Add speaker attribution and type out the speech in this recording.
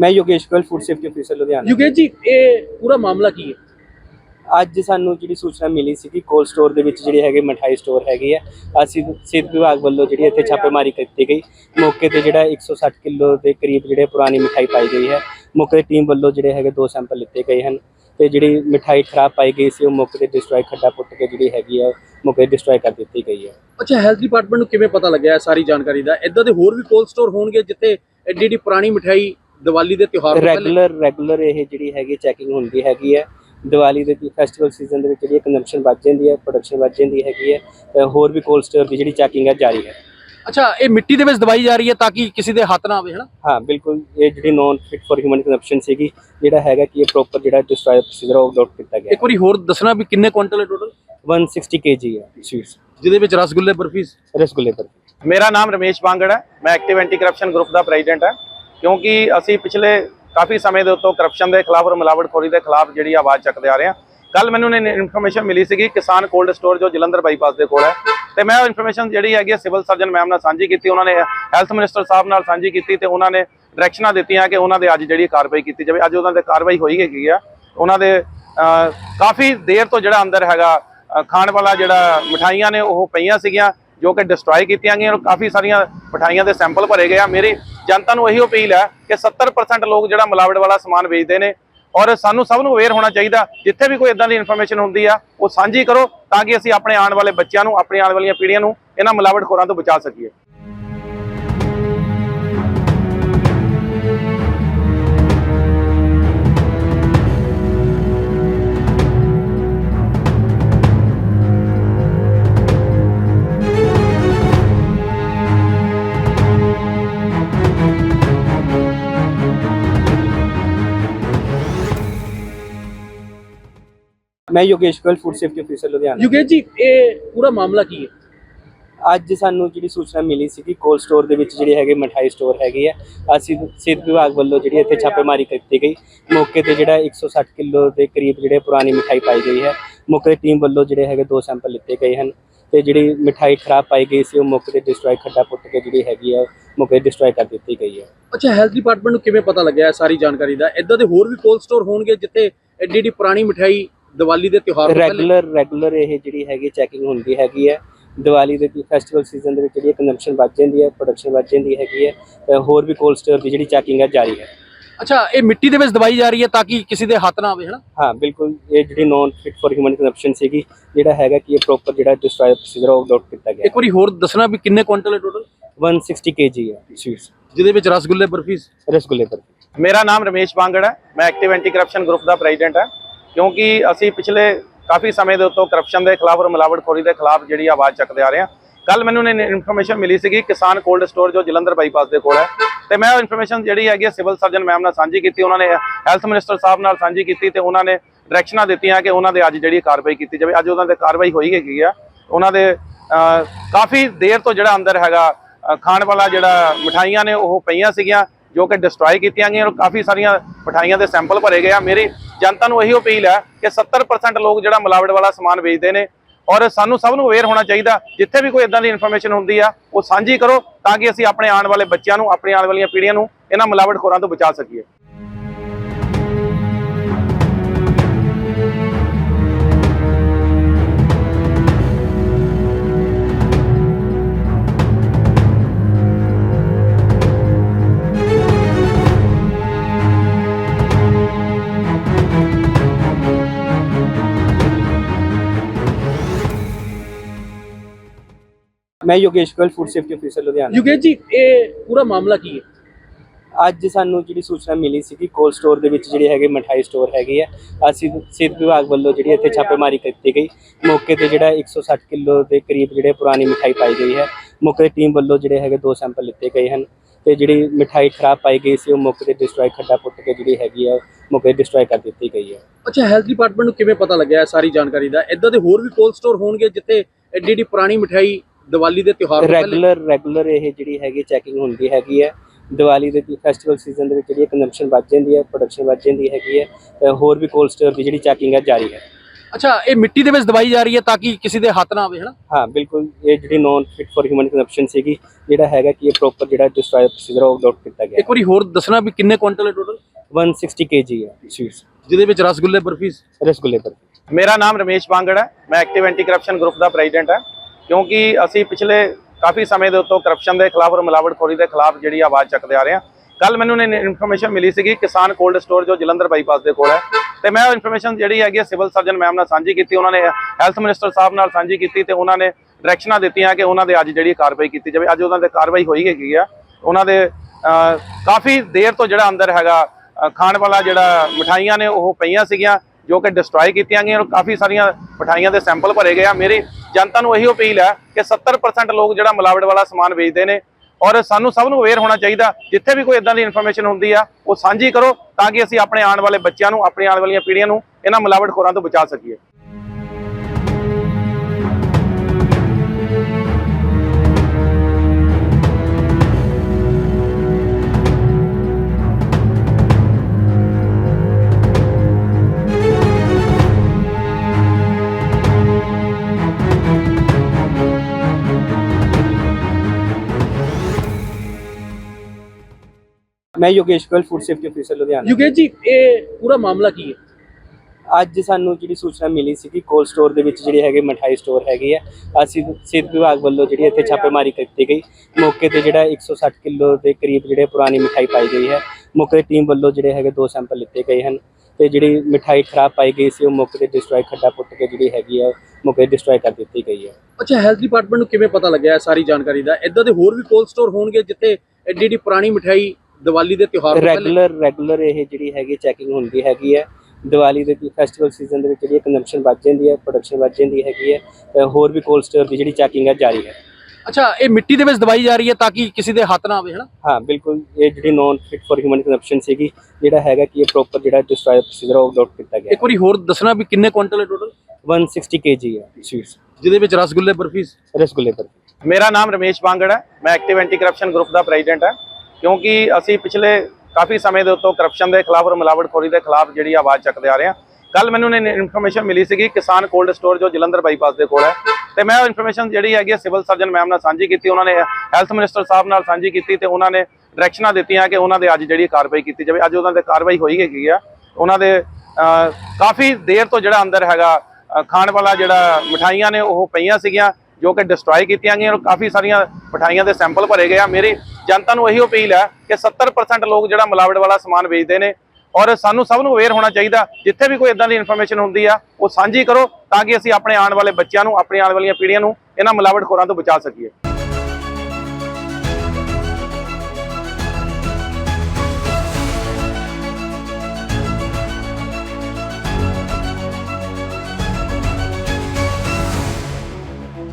Speaker 1: ਮੈਂ Yogesh Goyal food safety officer Ludhiana.
Speaker 2: Yugesh ji ਇਹ ਪੂਰਾ ਮਾਮਲਾ ਕੀ ਹੈ?
Speaker 1: ਅੱਜ ਸਾਨੂੰ ਜਿਹੜੀ ਸੂਚਨਾ ਮਿਲੀ ਸੀ ਕਿ ਕੋਲਡ ਸਟੋਰ ਦੇ ਵਿੱਚ ਜਿਹੜੀ ਹੈਗੇ ਮਠਾਈ ਸਟੋਰ ਹੈਗੀ ਹੈ ਅਸੀਂ ਸਿਹਤ ਵਿਭਾਗ ਵੱਲੋਂ ਜਿਹੜੀ ਇੱਥੇ ਛਾਪੇਮਾਰੀ ਕੀਤੀ ਗਈ। ਮੌਕੇ ਤੇ ਜਿਹੜਾ 160 ਕਿਲੋ ਦੇ ਕਰੀਬ ਜਿਹੜੇ ਪੁਰਾਣੀ ਮਠਾਈ ਪਾਈ ਗਈ ਹੈ ਮੌਕੇ ਤੇ ਟੀਮ ਵੱਲੋਂ ਜਿਹੜੇ ਹੈਗੇ ਦੋ ਸੈਂਪਲ ਲਿੱਤੇ ਗਏ ਹਨ ਤੇ ਜਿਹੜੀ ਮਠਾਈ ਖਰਾਬ ਪਾਈ ਗਈ ਸੀ ਉਹ ਮੌਕੇ ਤੇ ਡਿਸਟਰੋਏ ਖੱਡਾ ਪੁੱਟ ਕੇ ਜਿਹੜੀ ਹੈਗੀ ਹੈ ਮੌਕੇ ਤੇ ਡਿਸਟਰੋਏ ਕਰ ਦਿੱਤੀ ਗਈ ਹੈ।
Speaker 2: ਅੱਛਾ ਹੈਲਥ ਡਿਪਾਰਟਮੈਂਟ ਨੂੰ ਕਿਵੇਂ ਪਤਾ ਲੱਗਿਆ ਇਹ ਸਾਰੀ ਜਾਣਕਾਰੀ ਦਾ? ਇਦਾਂ ਦੇ ਹੋਰ ਵੀ ਕੋਲਡ ਸਟੋਰ ਹੋਣਗੇ ਜਿੱਥੇ ਐਡੀ ਐਡੀ ਪੁਰਾਣੀ ਮਠਿਆਈ ਦੀਵਾਲੀ ਦੇ ਤਿਉਹਾਰ ਤੋਂ ਪਹਿਲੇ?
Speaker 1: ਰੈਗੂਲਰ ਰੈਗੂਲਰ ਇਹ ਜਿਹੜੀ ਹੈਗੀ ਚੈਕਿੰਗ ਹੁੰਦੀ ਹੈਗੀ ਹੈ। ਦੀਵਾਲੀ ਦੇ ਫੈਸਟੀਵਲ ਸੀਜ਼ਨ ਦੇ ਵਿੱਚ ਜਿਹੜੀ ਕੰਜ਼ੰਪਸ਼ਨ ਵੱਧ ਜਾਂਦੀ ਹੈ ਪ੍ਰੋਡਕਸ਼ਨ ਵੱਧ ਜਾਂਦੀ ਹੈਗੀ ਹੈ ਤੇ ਹੋਰ ਵੀ ਕੋਲਡ ਸਟੋਰ ਦੀ ਜਿਹੜੀ ਚੈਕਿੰਗ ਹੈ ਜਾਰੀ ਹੈ।
Speaker 2: ਅੱਛਾ ਇਹ ਮਿੱਟੀ ਦੇ ਵਿੱਚ ਦਵਾਈ ਜਾ ਰਹੀ ਹੈ ਤਾਂ ਕਿ ਕਿਸੇ ਦੇ ਹੱਥ ਨਾ ਆਵੇ ਹਨਾ?
Speaker 1: ਹਾਂ ਬਿਲਕੁਲ ਇਹ ਜਿਹੜੀ non fit for human consumption ਸੀਗੀ ਜਿਹੜਾ ਹੈਗਾ ਕਿ ਇਹ ਪ੍ਰੋਪਰ ਜਿਹੜਾ ਡਿਸਟ੍ਰੋਇਰ ਪ੍ਰੋਸੀਜਰ ਉਹ ਅਡਾਪਟ ਕੀਤਾ ਗਿਆ।
Speaker 2: ਇੱਕ ਵਾਰੀ ਹੋਰ ਦੱਸਣਾ ਵੀ ਕਿੰਨੇ ਕੁਇੰਟਲ ਹੈ ਟੋਟਲ
Speaker 1: 160 kg ਹੈ ਸਵੀਟਸ
Speaker 2: ਜਿਹਦੇ ਵਿੱਚ ਰਸਗੁੱਲੇ ਬਰਫੀ
Speaker 1: ਰਸਗੁੱਲੇ ਪਰ
Speaker 3: ਮੇਰਾ ਨਾਮ ਰਮੇਸ਼ ਬਾਂਗੜ ਹੈ ਮੈਂ ਐਕਟਿਵ ਐਂਟੀ ਕਰਪਸ਼ਨ ਗਰੁੱਪ ਦਾ ਪ੍ਰੈਜ਼ੀਡੈਂਟ ਹਾਂ। ਕਿਉਂਕਿ ਅਸੀਂ ਪਿਛਲੇ ਕਾਫੀ ਸਮੇਂ ਦੇ ਉੱਤੋਂ ਕਰਪਸ਼ਨ ਦੇ ਖਿਲਾਫ ਔਰ ਮਿਲਾਵਟਖੋਰੀ ਦੇ ਖਿਲਾਫ ਜਿਹੜੀ ਆਵਾਜ਼ ਚੱਕਦੇ ਆ ਰਹੇ ਹਾਂ। ਕੱਲ ਮੈਨੂੰ ਇਨਫੋਰਮੇਸ਼ਨ ਮਿਲੀ ਸੀਗੀ, ਕਿਸਾਨ ਕੋਲਡ ਸਟੋਰ ਜੋ ਜਲੰਧਰ ਬਾਈਪਾਸ ਦੇ ਕੋਲ ਹੈ। ਤੇ ਮੈਂ ਉਹ ਇਨਫੋਰਮੇਸ਼ਨ ਜਿਹੜੀ ਹੈਗੀ ਹੈ ਸਿਵਲ ਸਰਜਨ ਮੈਮ ਨਾਲ ਸਾਂਝੀ ਕੀਤੀ, ਉਹਨਾਂ ਨੇ ਹੈਲਥ ਮਿਨਿਸਟਰ ਸਾਹਿਬ ਨਾਲ ਸਾਂਝੀ ਕੀਤੀ ਤੇ ਉਹਨਾਂ ਨੇ ਡਾਇਰੈਕਸ਼ਨਾਂ ਦਿੱਤੀਆਂ ਕਿ ਉਹਨਾਂ ਦੇ ਅੱਜ ਜਿਹੜੀ ਕਾਰਵਾਈ ਕੀਤੀ ਜਾਵੇ। ਅੱਜ ਉਹਨਾਂ ਦੇ ਕਾਰਵਾਈ ਹੋਈ ਹੈਗੀ ਆ। ਉਹਨਾਂ ਦੇ ਕਾਫੀ ਦੇਰ ਤੋਂ ਜਿਹੜਾ ਅੰਦਰ ਹੈਗਾ ਖਾਣ ਵਾਲਾ ਜਿਹੜਾ ਮਠਾਈਆਂ ਨੇ ਉਹ ਪਈਆਂ ਸੀਗੀਆਂ, ਜੋ ਕਿ ਡਿਸਟਰੋਏ ਕੀਤੀਆਂ ਗਈਆਂ ਔਰ ਕਾਫੀ ਸਾਰੀਆਂ ਮਠਾਈਆਂ ਦੇ ਸੈਂਪਲ ਭਰੇ ਗਏ ਆ। ਮੇਰੀ ਜਨਤਾ ਨੂੰ ਇਹੀ ਅਪੀਲ ਹੈ ਕਿ 70% ਲੋਕ ਜਿਹੜਾ ਮਿਲਾਵਟ ਵਾਲਾ ਸਮਾਨ ਵੇਚਦੇ ਨੇ ਔਰ ਸਾਨੂੰ ਸਭ ਨੂੰ ਅਵੇਅਰ ਹੋਣਾ ਚਾਹੀਦਾ, ਜਿੱਥੇ ਵੀ ਕੋਈ ਇਦਾਂ ਦੀ ਇਨਫੋਰਮੇਸ਼ਨ ਹੁੰਦੀ ਆ, ਉਹ ਸਾਂਝੀ ਕਰੋ ਤਾਂ ਕਿ ਅਸੀਂ ਆਪਣੇ ਆਉਣ ਵਾਲੇ ਬੱਚਿਆਂ ਨੂੰ, ਆਪਣੀ ਆਉਣ ਵਾਲੀਆਂ ਪੀੜ੍ਹੀਆਂ ਨੂੰ ਇਹਨਾਂ ਮਿਲਾਵਟਖੋਰਾਂ ਤੋਂ ਬਚਾ ਸਕੀਏ।
Speaker 1: ਮੈਂ Yogesh Goyal food safety officer Ludhiana.
Speaker 2: Yugesh ji ਇਹ ਪੂਰਾ ਮਾਮਲਾ ਕੀ ਹੈ?
Speaker 1: ਅੱਜ ਸਾਨੂੰ ਜਿਹੜੀ ਸੂਚਨਾ ਮਿਲੀ ਸੀ ਕਿ ਕੋਲਡ ਸਟੋਰ ਦੇ ਵਿੱਚ ਜਿਹੜੀ ਹੈਗੇ ਮਠਾਈ ਸਟੋਰ ਹੈਗੀ ਹੈ ਅਸੀਂ ਸਿਹਤ ਵਿਭਾਗ ਵੱਲੋਂ ਜਿਹੜੀ ਇੱਥੇ ਛਾਪੇਮਾਰੀ ਕੀਤੀ ਗਈ। ਮੌਕੇ ਤੇ ਜਿਹੜਾ 160 ਕਿਲੋ ਦੇ ਕਰੀਬ ਜਿਹੜੇ ਪੁਰਾਣੀ ਮਠਾਈ ਪਾਈ ਗਈ ਹੈ। ਮੌਕੇ ਤੇ ਟੀਮ ਵੱਲੋਂ ਜਿਹੜੇ ਹੈਗੇ ਦੋ ਸੈਂਪਲ ਲਿੱਤੇ ਗਏ ਹਨ ਤੇ ਜਿਹੜੀ ਮਠਾਈ ਖਰਾਬ ਪਾਈ ਗਈ ਸੀ ਉਹ ਮੌਕੇ ਤੇ ਡਿਸਟਰੋਏ ਖੱਡਾ ਪੁੱਟ ਕੇ ਜਿਹੜੀ ਹੈਗੀ ਹੈ ਮੌਕੇ ਤੇ ਡਿਸਟਰੋਏ ਕਰ ਦਿੱਤੀ ਗਈ ਹੈ।
Speaker 2: ਅੱਛਾ ਹੈਲਥ ਡਿਪਾਰਟਮੈਂਟ ਨੂੰ ਕਿਵੇਂ ਪਤਾ ਲੱਗਿਆ ਇਹ ਸਾਰੀ ਜਾਣਕਾਰੀ ਦਾ? ਇਦਾਂ ਦੇ ਹੋਰ ਵੀ ਕੋਲਡ ਸਟੋਰ ਹੋਣਗੇ ਜਿੱਥੇ ਐਡੀ ਐਡੀ ਪੁਰਾਣੀ ਮਠਿਆਈ ਦੀਵਾਲੀ ਦੇ ਤਿਉਹਾਰ ਤੋਂ ਪਹਿਲੇ?
Speaker 1: ਰੈਗੂਲਰ ਰੈਗੂਲਰ ਇਹ ਜਿਹੜੀ ਹੈਗੀ ਚੈਕਿੰਗ ਹੁੰਦੀ ਹੈਗੀ ਹੈ। ਦੀਵਾਲੀ ਦੇ ਫੈਸਟੀਵਲ ਸੀਜ਼ਨ ਦੇ ਵਿੱਚ ਜਿਹੜੀ ਕੰਜ਼ੰਪਸ਼ਨ ਵੱਧ ਜਾਂਦੀ ਹੈ ਪ੍ਰੋਡਕਸ਼ਨ ਵੱਧ ਜਾਂਦੀ ਹੈਗੀ ਹੈ ਹੋਰ ਵੀ ਕੋਲਡ ਸਟੋਰ ਦੀ ਜਿਹੜੀ ਚੈਕਿੰਗ ਹੈ ਜਾਰੀ ਹੈ।
Speaker 2: ਅੱਛਾ ਇਹ ਮਿੱਟੀ ਦੇ ਵਿੱਚ ਦਵਾਈ ਜਾ ਰਹੀ ਹੈ ਤਾਂ ਕਿ ਕਿਸੇ ਦੇ ਹੱਥ ਨਾ ਆਵੇ ਹਨਾ?
Speaker 1: ਹਾਂ ਬਿਲਕੁਲ ਇਹ ਜਿਹੜੀ non fit for human consumption ਸੀਗੀ ਜਿਹੜਾ ਹੈਗਾ ਕਿ ਇਹ ਪ੍ਰੋਪਰ ਜਿਹੜਾ ਡਿਸਟ੍ਰੋਇਰ ਪ੍ਰੋਸੀਜਰ ਉਹ ਅਡਾਪਟ ਕੀਤਾ ਗਿਆ।
Speaker 2: ਇੱਕ ਵਾਰੀ ਹੋਰ ਦੱਸਣਾ ਵੀ ਕਿੰਨੇ ਕੁਇੰਟਲ ਹੈ ਟੋਟਲ
Speaker 1: 160 kg ਹੈ ਸਵੀਟਸ
Speaker 2: ਜਿਹਦੇ ਵਿੱਚ ਰਸਗੁੱਲੇ ਬਰਫੀ
Speaker 1: ਰਸਗੁੱਲੇ ਪਰ
Speaker 3: ਮੇਰਾ ਨਾਮ ਰਮੇਸ਼ ਬਾਂਗੜ ਹੈ ਮੈਂ ਐਕਟਿਵ ਐਂਟੀ ਕਰਪਸ਼ਨ ਗਰੁੱਪ ਦਾ ਪ੍ਰੈਜ਼ੀਡੈਂਟ ਹਾਂ। ਕਿਉਂਕਿ ਅਸੀਂ ਪਿਛਲੇ ਕਾਫੀ ਸਮੇਂ ਦੇ ਉੱਤੋਂ ਕਰਪਸ਼ਨ ਦੇ ਖਿਲਾਫ ਔਰ ਮਿਲਾਵਟਖੋਰੀ ਦੇ ਖਿਲਾਫ ਜਿਹੜੀ ਆਵਾਜ਼ ਚੱਕਦੇ ਆ ਰਹੇ ਹਾਂ। ਕੱਲ ਮੈਨੂੰ ਇਨਫੋਰਮੇਸ਼ਨ ਮਿਲੀ ਸੀਗੀ ਕਿਸਾਨ ਕੋਲਡ ਸਟੋਰ ਜੋ ਜਲੰਧਰ ਬਾਈਪਾਸ ਦੇ ਕੋਲ ਹੈ। ਤੇ ਮੈਂ ਉਹ ਇਨਫੋਰਮੇਸ਼ਨ ਜਿਹੜੀ ਹੈਗੀ ਹੈ ਸਿਵਲ ਸਰਜਨ ਮੈਮ ਨਾਲ ਸਾਂਝੀ ਕੀਤੀ, ਉਹਨਾਂ ਨੇ ਹੈਲਥ ਮਿਨਿਸਟਰ ਸਾਹਿਬ ਨਾਲ ਸਾਂਝੀ ਕੀਤੀ ਤੇ ਉਹਨਾਂ ਨੇ ਡਾਇਰੈਕਸ਼ਨਾਂ ਦਿੱਤੀਆਂ ਕਿ ਉਹਨਾਂ ਦੇ ਅੱਜ ਜਿਹੜੀ ਕਾਰਵਾਈ ਕੀਤੀ ਜਾਵੇ। ਅੱਜ ਉਹਨਾਂ ਦੇ ਕਾਰਵਾਈ ਹੋਈ ਹੈਗੀ ਆ। ਉਹਨਾਂ ਦੇ ਕਾਫੀ ਦੇਰ ਤੋਂ ਜਿਹੜਾ ਅੰਦਰ ਹੈਗਾ ਖਾਣ ਵਾਲਾ ਜਿਹੜਾ ਮਠਾਈਆਂ ਨੇ ਉਹ ਪਈਆਂ ਸੀਗੀਆਂ। ਜੋ ਕਿ ਡਿਸਟਰੋਏ ਕੀਤੀਆਂ ਗਈਆਂ ਔਰ ਕਾਫੀ ਸਾਰੀਆਂ ਮਠਾਈਆਂ ਦੇ ਸੈਂਪਲ ਭਰੇ ਗਏ ਆ। ਮੇਰੀ ਜਨਤਾ ਨੂੰ ਇਹੀ ਅਪੀਲ ਹੈ ਕਿ 70% ਲੋਕ ਜਿਹੜਾ ਮਿਲਾਵਟ ਵਾਲਾ ਸਮਾਨ ਵੇਚਦੇ ਨੇ ਔਰ ਸਾਨੂੰ ਸਭ ਨੂੰ ਅਵੇਅਰ ਹੋਣਾ ਚਾਹੀਦਾ, ਜਿੱਥੇ ਵੀ ਕੋਈ ਇਦਾਂ ਦੀ ਇਨਫੋਰਮੇਸ਼ਨ ਹੁੰਦੀ ਆ, ਉਹ ਸਾਂਝੀ ਕਰੋ ਤਾਂ ਕਿ ਅਸੀਂ ਆਪਣੇ ਆਉਣ ਵਾਲੇ ਬੱਚਿਆਂ ਨੂੰ, ਆਪਣੀ ਆਉਣ ਵਾਲੀਆਂ ਪੀੜ੍ਹੀਆਂ ਨੂੰ ਇਹਨਾਂ ਮਿਲਾਵਟਖੋਰਾਂ ਤੋਂ ਬਚਾ ਸਕੀਏ।
Speaker 1: ਮੈਂ Yogesh Goyal food safety officer Ludhiana.
Speaker 2: Yugesh ji ਇਹ ਪੂਰਾ ਮਾਮਲਾ ਕੀ ਹੈ?
Speaker 1: ਅੱਜ ਸਾਨੂੰ ਜਿਹੜੀ ਸੂਚਨਾ ਮਿਲੀ ਸੀ ਕਿ ਕੋਲਡ ਸਟੋਰ ਦੇ ਵਿੱਚ ਜਿਹੜੇ ਹੈਗੇ ਮਠਾਈ ਸਟੋਰ ਹੈਗੀ ਹੈ ਅਸੀਂ ਸਿਹਤ ਵਿਭਾਗ ਵੱਲੋਂ ਜਿਹੜੀ ਇੱਥੇ ਛਾਪੇਮਾਰੀ ਕੀਤੀ ਗਈ। ਮੌਕੇ ਤੇ ਜਿਹੜਾ 160 ਕਿਲੋ ਦੇ ਕਰੀਬ ਜਿਹੜੇ ਪੁਰਾਣੀ ਮਠਾਈ ਪਾਈ ਗਈ ਹੈ। ਮੌਕੇ ਤੇ ਟੀਮ ਵੱਲੋਂ ਜਿਹੜੇ ਹੈਗੇ ਦੋ ਸੈਂਪਲ ਲਿੱਤੇ ਗਏ ਹਨ ਤੇ ਜਿਹੜੀ ਮਠਾਈ ਖਰਾਬ ਪਾਈ ਗਈ ਸੀ ਉਹ ਮੌਕੇ ਤੇ ਡਿਸਟਰੋਏ ਖੱਡਾ ਪੁੱਟ ਕੇ ਜਿਹੜੀ ਹੈਗੀ ਹੈ ਮੌਕੇ ਡਿਸਟਰੋਏ ਕਰ ਦਿੱਤੀ ਗਈ ਹੈ।
Speaker 2: ਅੱਛਾ ਹੈਲਥ ਡਿਪਾਰਟਮੈਂਟ ਨੂੰ ਕਿਵੇਂ ਪਤਾ ਲੱਗਿਆ ਇਹ ਸਾਰੀ ਜਾਣਕਾਰੀ ਦਾ? ਇਦਾਂ ਦੇ ਹੋਰ ਵੀ ਕੋਲਡ ਸਟੋਰ ਹੋਣਗੇ ਜਿੱਥੇ ਐਡੀ ਐਡੀ ਪੁਰਾਣੀ ਮਠਿਆਈ ਦੀਵਾਲੀ ਦੇ ਤਿਉਹਾਰ ਤੋਂ ਪਹਿਲੇ?
Speaker 1: ਰੈਗੂਲਰ ਰੈਗੂਲਰ ਇਹ ਜਿਹੜੀ ਹੈਗੀ ਚੈਕਿੰਗ ਹੁੰਦੀ ਹੈਗੀ ਹੈ। ਦੀਵਾਲੀ ਦੇ ਫੈਸਟੀਵਲ ਸੀਜ਼ਨ ਦੇ ਵਿੱਚ ਜਿਹੜੀ ਕੰਜ਼ੰਪਸ਼ਨ ਵੱਧ ਜਾਂਦੀ ਹੈ ਪ੍ਰੋਡਕਸ਼ਨ ਵੱਧ ਜਾਂਦੀ ਹੈਗੀ ਹੈ ਤੇ ਹੋਰ ਵੀ ਕੋਲਡ ਸਟੋਰ ਦੀ ਜਿਹੜੀ ਚੈਕਿੰਗ ਹੈ ਜਾਰੀ ਹੈ।
Speaker 2: ਅੱਛਾ ਇਹ ਮਿੱਟੀ ਦੇ ਵਿੱਚ ਦਵਾਈ ਜਾ ਰਹੀ ਹੈ ਤਾਂ ਕਿ ਕਿਸੇ ਦੇ ਹੱਥ ਨਾ ਆਵੇ ਹਨਾ?
Speaker 1: ਹਾਂ ਬਿਲਕੁਲ। ਇਹ ਜਿਹੜੀ non fit for human consumption ਸੀਗੀ ਜਿਹੜਾ ਹੈਗਾ ਕਿ ਇਹ ਪ੍ਰੋਪਰ ਜਿਹੜਾ ਡਿਸਟ੍ਰੋਇਰ ਪ੍ਰੋਸੀਜਰ ਉਹ ਅਡਾਪਟ ਕੀਤਾ ਗਿਆ।
Speaker 2: ਇੱਕ ਵਾਰੀ ਹੋਰ ਦੱਸਣਾ ਵੀ ਕਿੰਨੇ ਕੁਇੰਟਲ ਹੈ ਟੋਟਲ
Speaker 1: 160 kg ਹੈ ਸਵੀਟਸ
Speaker 2: ਜਿਹਦੇ ਵਿੱਚ ਰਸਗੁੱਲੇ ਬਰਫੀ
Speaker 1: ਰਸਗੁੱਲੇ ਪਰ
Speaker 3: ਮੇਰਾ ਨਾਮ ਰਮੇਸ਼ ਬਾਂਗੜ ਹੈ। ਮੈਂ ਐਕਟਿਵ ਐਂਟੀ ਕਰਪਸ਼ਨ ਗਰੁੱਪ ਦਾ ਪ੍ਰੈਜ਼ੀਡੈਂਟ ਹਾਂ। ਕਿਉਂਕਿ ਅਸੀਂ ਪਿਛਲੇ ਕਾਫੀ ਸਮੇਂ ਦੇ ਉੱਤੋਂ ਕਰਪਸ਼ਨ ਦੇ ਖਿਲਾਫ ਔਰ ਮਿਲਾਵਟਖੋਰੀ ਦੇ ਖਿਲਾਫ ਜਿਹੜੀ ਆਵਾਜ਼ ਚੱਕਦੇ ਆ ਰਹੇ ਹਾਂ। ਕੱਲ ਮੈਨੂੰ ਇਨਫੋਰਮੇਸ਼ਨ ਮਿਲੀ ਸੀਗੀ ਕਿਸਾਨ ਕੋਲਡ ਸਟੋਰ ਜੋ ਜਲੰਧਰ ਬਾਈਪਾਸ ਦੇ ਕੋਲ ਹੈ। ਤੇ ਮੈਂ ਉਹ ਇਨਫੋਰਮੇਸ਼ਨ ਜਿਹੜੀ ਹੈਗੀ ਹੈ ਸਿਵਲ ਸਰਜਨ ਮੈਮ ਨਾਲ ਸਾਂਝੀ ਕੀਤੀ, ਉਹਨਾਂ ਨੇ ਹੈਲਥ ਮਿਨਿਸਟਰ ਸਾਹਿਬ ਨਾਲ ਸਾਂਝੀ ਕੀਤੀ ਤੇ ਉਹਨਾਂ ਨੇ ਡਾਇਰੈਕਸ਼ਨਾਂ ਦਿੱਤੀਆਂ ਕਿ ਉਹਨਾਂ ਦੇ ਅੱਜ ਜਿਹੜੀ ਕਾਰਵਾਈ ਕੀਤੀ ਜਾਵੇ। ਅੱਜ ਉਹਨਾਂ ਦੇ ਕਾਰਵਾਈ ਹੋਈ ਹੈਗੀ ਆ। ਉਹਨਾਂ ਦੇ ਕਾਫੀ ਦੇਰ ਤੋਂ ਜਿਹੜਾ ਅੰਦਰ ਹੈਗਾ ਖਾਣ ਵਾਲਾ ਜਿਹੜਾ ਮਠਾਈਆਂ ਨੇ ਉਹ ਪਈਆਂ ਸੀਗੀਆਂ ਜੋ ਕਿ ਡਿਸਟਰੋਏ ਕੀਤੀਆਂ ਗਈਆਂ ਔਰ ਕਾਫੀ ਸਾਰੀਆਂ ਮਠਾਈਆਂ ਦੇ ਸੈਂਪਲ ਭਰੇ ਗਏ ਆ। ਮੇਰੀ ਜਨਤਾ ਨੂੰ ਇਹੀ ਅਪੀਲ ਹੈ ਕਿ 70% ਲੋਕ ਜਿਹੜਾ ਮਿਲਾਵਟ ਵਾਲਾ ਸਮਾਨ ਵੇਚਦੇ ਨੇ ਔਰ ਸਾਨੂੰ ਸਭ ਨੂੰ ਅਵੇਅਰ ਹੋਣਾ ਚਾਹੀਦਾ, ਜਿੱਥੇ ਵੀ ਕੋਈ ਇਦਾਂ ਦੀ ਇਨਫੋਰਮੇਸ਼ਨ ਹੁੰਦੀ ਆ, ਉਹ ਸਾਂਝੀ ਕਰੋ ਤਾਂ ਕਿ ਅਸੀਂ ਆਪਣੇ ਆਉਣ ਵਾਲੇ ਬੱਚਿਆਂ ਨੂੰ ਆਪਣੇ ਆਉਣ ਵਾਲੀਆਂ ਪੀੜ੍ਹੀਆਂ ਨੂੰ ਇਹਨਾਂ ਮਿਲਾਵਟਖੋਰਾਂ ਤੋਂ ਬਚਾ ਸਕੀਏ।
Speaker 1: ਮੈਂ Yogesh Goyal food safety officer Ludhiana.
Speaker 2: Yugesh ji ਇਹ ਪੂਰਾ ਮਾਮਲਾ ਕੀ ਹੈ?
Speaker 1: ਅੱਜ ਸਾਨੂੰ ਜਿਹੜੀ ਸੂਚਨਾ ਮਿਲੀ ਸੀ ਕਿ ਕੋਲਡ ਸਟੋਰ ਦੇ ਵਿੱਚ ਜਿਹੜੀ ਹੈਗੇ ਮਠਾਈ ਸਟੋਰ ਹੈਗੀ ਹੈ ਅਸੀਂ ਸਿਹਤ ਵਿਭਾਗ ਵੱਲੋਂ ਜਿਹੜੀ ਇੱਥੇ ਛਾਪੇਮਾਰੀ ਕੀਤੀ ਗਈ। ਮੌਕੇ ਤੇ ਜਿਹੜਾ 160 ਕਿਲੋ ਦੇ ਕਰੀਬ ਜਿਹੜੇ ਪੁਰਾਣੀ ਮਠਾਈ ਪਾਈ ਗਈ ਹੈ ਮੌਕੇ ਤੇ ਟੀਮ ਵੱਲੋਂ ਜਿਹੜੇ ਹੈਗੇ ਦੋ ਸੈਂਪਲ ਲਿੱਤੇ ਗਏ ਹਨ ਤੇ ਜਿਹੜੀ ਮਠਾਈ ਖਰਾਬ ਪਾਈ ਗਈ ਸੀ ਉਹ ਮੌਕੇ ਤੇ ਡਿਸਟਰੋਏ ਖੱਡਾ ਪੁੱਟ ਕੇ ਜਿਹੜੀ ਹੈਗੀ ਹੈ ਮੌਕੇ ਤੇ ਡਿਸਟਰੋਏ ਕਰ ਦਿੱਤੀ ਗਈ ਹੈ।
Speaker 2: ਅੱਛਾ ਹੈਲਥ ਡਿਪਾਰਟਮੈਂਟ ਨੂੰ ਕਿਵੇਂ ਪਤਾ ਲੱਗਿਆ ਇਹ ਸਾਰੀ ਜਾਣਕਾਰੀ ਦਾ? ਇਦਾਂ ਦੇ ਹੋਰ ਵੀ ਕੋਲਡ ਸਟੋਰ ਹੋਣਗੇ ਜਿੱਥੇ ਐਡੀ ਐਡੀ ਪੁਰਾਣੀ ਮਠਿਆਈ ਦੀਵਾਲੀ ਦੇ ਤਿਉਹਾਰ ਤੋਂ ਪਹਿਲੇ?
Speaker 1: ਰੈਗੂਲਰ ਰੈਗੂਲਰ ਇਹ ਜਿਹੜੀ ਹੈਗੀ ਚੈਕਿੰਗ ਹੁੰਦੀ ਹੈਗੀ ਹੈ। ਦੀਵਾਲੀ ਦੇ ਫੈਸਟੀਵਲ ਸੀਜ਼ਨ ਦੇ ਵਿੱਚ ਜਿਹੜੀ ਕੰਜ਼ੰਪਸ਼ਨ ਵੱਧ ਜਾਂਦੀ ਹੈ ਪ੍ਰੋਡਕਸ਼ਨ ਵੱਧ ਜਾਂਦੀ ਹੈਗੀ ਹੈ ਤੇ ਹੋਰ ਵੀ ਕੋਲਡ ਸਟੋਰ ਦੀ ਜਿਹੜੀ ਚੈਕਿੰਗ ਹੈ ਜਾਰੀ ਹੈ।
Speaker 2: ਅੱਛਾ ਇਹ ਮਿੱਟੀ ਦੇ ਵਿੱਚ ਦਵਾਈ ਜਾ ਰਹੀ ਹੈ ਤਾਂ ਕਿ ਕਿਸੇ ਦੇ ਹੱਥ ਨਾ ਆਵੇ ਹਨਾ?
Speaker 1: ਹਾਂ ਬਿਲਕੁਲ ਇਹ ਜਿਹੜੀ non fit for human consumption ਸੀਗੀ ਜਿਹੜਾ ਹੈਗਾ ਕਿ ਇਹ ਪ੍ਰੋਪਰ ਜਿਹੜਾ ਡਿਸਟ੍ਰੋਇਰ ਪ੍ਰੋਸੀਜਰ ਉਹ ਅਡਾਪਟ ਕੀਤਾ ਗਿਆ।
Speaker 2: ਇੱਕ ਵਾਰੀ ਹੋਰ ਦੱਸਣਾ ਵੀ ਕਿੰਨੇ ਕੁਇੰਟਲ ਹੈ ਟੋਟਲ
Speaker 1: 160 kg ਹੈ ਸਵੀਟਸ
Speaker 2: ਜਿਹਦੇ ਵਿੱਚ ਰਸਗੁੱਲੇ ਬਰਫੀ
Speaker 1: ਰਸਗੁੱਲੇ ਪਰ
Speaker 3: ਮੇਰਾ ਨਾਮ ਰਮੇਸ਼ ਬਾਂਗੜ ਹੈ ਮੈਂ ਐਕਟਿਵ ਐਂਟੀ ਕਰਪਸ਼ਨ ਗਰੁੱਪ ਦਾ ਪ੍ਰੈਜ਼ੀਡੈਂਟ ਹਾਂ। ਕਿਉਂਕਿ ਅਸੀਂ ਪਿਛਲੇ ਕਾਫੀ ਸਮੇਂ ਦੇ ਉੱਤੋਂ ਕਰਪਸ਼ਨ ਦੇ ਖਿਲਾਫ ਔਰ ਮਿਲਾਵਟਖੋਰੀ ਦੇ ਖਿਲਾਫ ਜਿਹੜੀ ਆਵਾਜ਼ ਚੱਕਦੇ ਆ ਰਹੇ ਹਾਂ। ਕੱਲ ਮੈਨੂੰ ਇਨਫੋਰਮੇਸ਼ਨ ਮਿਲੀ ਸੀਗੀ, ਕਿਸਾਨ ਕੋਲਡ ਸਟੋਰ ਜੋ ਜਲੰਧਰ ਬਾਈਪਾਸ ਦੇ ਕੋਲ ਹੈ। ਤੇ ਮੈਂ ਉਹ ਇਨਫੋਰਮੇਸ਼ਨ ਜਿਹੜੀ ਹੈਗੀ ਹੈ ਸਿਵਲ ਸਰਜਨ ਮੈਮ ਨਾਲ ਸਾਂਝੀ ਕੀਤੀ, ਉਹਨਾਂ ਨੇ ਹੈਲਥ ਮਿਨਿਸਟਰ ਸਾਹਿਬ ਨਾਲ ਸਾਂਝੀ ਕੀਤੀ ਤੇ ਉਹਨਾਂ ਨੇ ਡਾਇਰੈਕਸ਼ਨਾਂ ਦਿੱਤੀਆਂ ਕਿ ਉਹਨਾਂ ਦੇ ਅੱਜ ਜਿਹੜੀ ਕਾਰਵਾਈ ਕੀਤੀ ਜਾਵੇ। ਅੱਜ ਉਹਨਾਂ ਦੇ ਕਾਰਵਾਈ ਹੋਈ ਹੈਗੀ ਆ। ਉਹਨਾਂ ਦੇ ਕਾਫੀ ਦੇਰ ਤੋਂ ਜਿਹੜਾ ਅੰਦਰ ਹੈਗਾ ਖਾਣ ਵਾਲਾ ਜਿਹੜਾ ਮਠਾਈਆਂ ਨੇ ਉਹ ਪਈਆਂ ਸੀਗੀਆਂ, ਜੋ ਕਿ ਡਿਸਟਰੋਏ ਕੀਤੀਆਂ ਗਈਆਂ ਔਰ ਕਾਫੀ ਸਾਰੀਆਂ ਮਠਾਈਆਂ ਦੇ ਸੈਂਪਲ ਭਰੇ ਗਏ ਆ। ਮੇਰੀ ਜਨਤਾ ਨੂੰ ਇਹੀ ਅਪੀਲ ਹੈ ਕਿ 70% ਲੋਕ ਜਿਹੜਾ ਮਿਲਾਵਟ ਵਾਲਾ ਸਮਾਨ ਵੇਚਦੇ ਨੇ ਔਰ ਸਾਨੂੰ ਸਭ ਨੂੰ ਅਵੇਅਰ ਹੋਣਾ ਚਾਹੀਦਾ, ਜਿੱਥੇ ਵੀ ਕੋਈ ਇਦਾਂ ਦੀ ਇਨਫੋਰਮੇਸ਼ਨ ਹੁੰਦੀ ਆ, ਉਹ ਸਾਂਝੀ ਕਰੋ ਤਾਂ ਕਿ ਅਸੀਂ ਆਪਣੇ ਆਉਣ ਵਾਲੇ ਬੱਚਿਆਂ ਨੂੰ, ਆਪਣੀ ਆਉਣ ਵਾਲੀਆਂ ਪੀੜ੍ਹੀਆਂ ਨੂੰ ਇਹਨਾਂ ਮਿਲਾਵਟਖੋਰਾਂ ਤੋਂ ਬਚਾ ਸਕੀਏ।